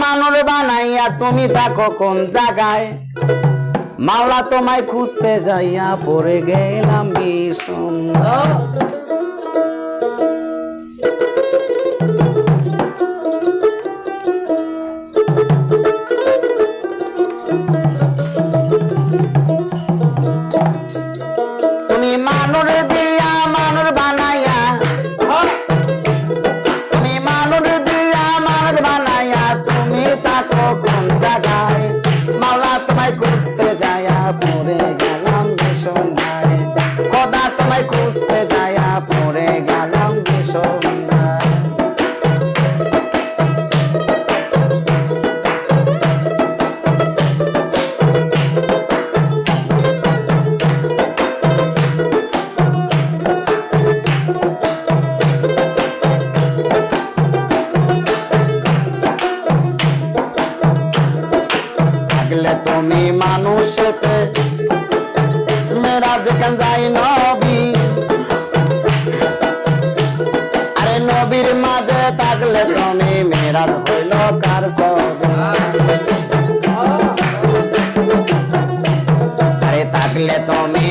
মানুষ বানাইয়া তুমি থাকো কোন জায়গায়? মাওলা তোমায় খুঁজতে যাইয়া পড়ে গেলাম ভীষণ যেখান যাই নবী। আরে নবীর মাঝে থাকলে তুমি মেরাজ হইল কার আরে থাকলে তুমি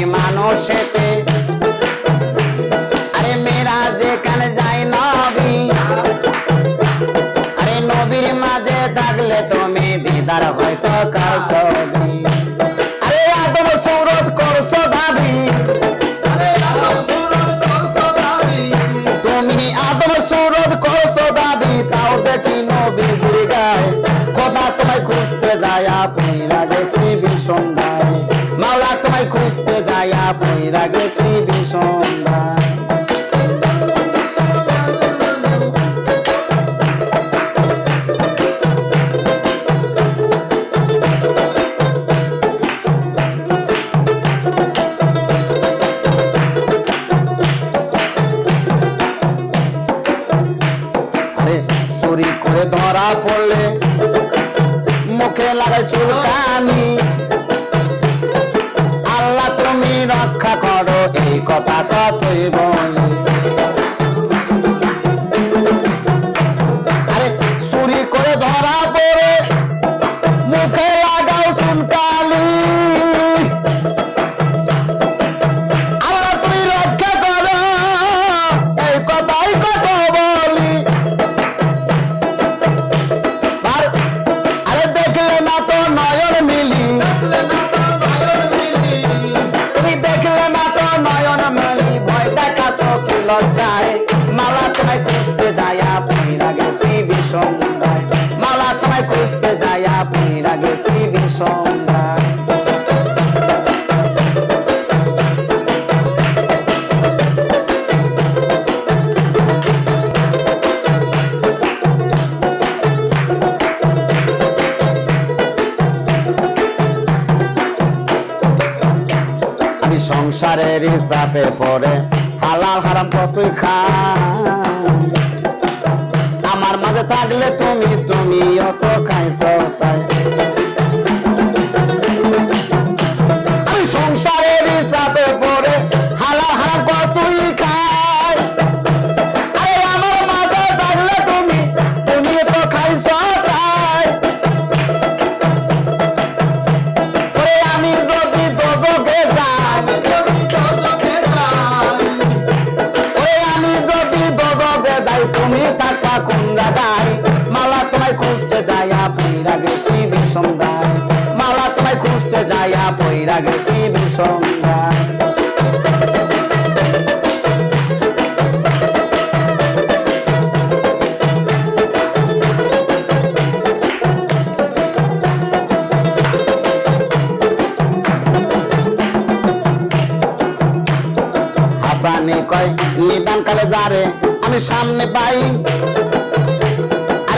খুঁজতে যায়া পইরা গেছি করে ধরা পড়লে মুখে লাগে চুলকানি। রক্ষা করো এই কথা তুই বলি আরে চুরি করে ধরা পড়ে মুখে লাগাও বিষন্দায় মালা তোমায় খুঁজতে যায়া পইরা গেছি আমি সংসারের হিসাবে পড়ে হালাল হারাম কতই খান যাইয়া পইরা গেছি বিষন্দায় মালা তোমায় খুঁজতে যাইয়া পইরা গেছি বিষন্দায় হাসানি কয় নিদান কালে যারে আমি সামনে পাই।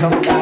Rộng.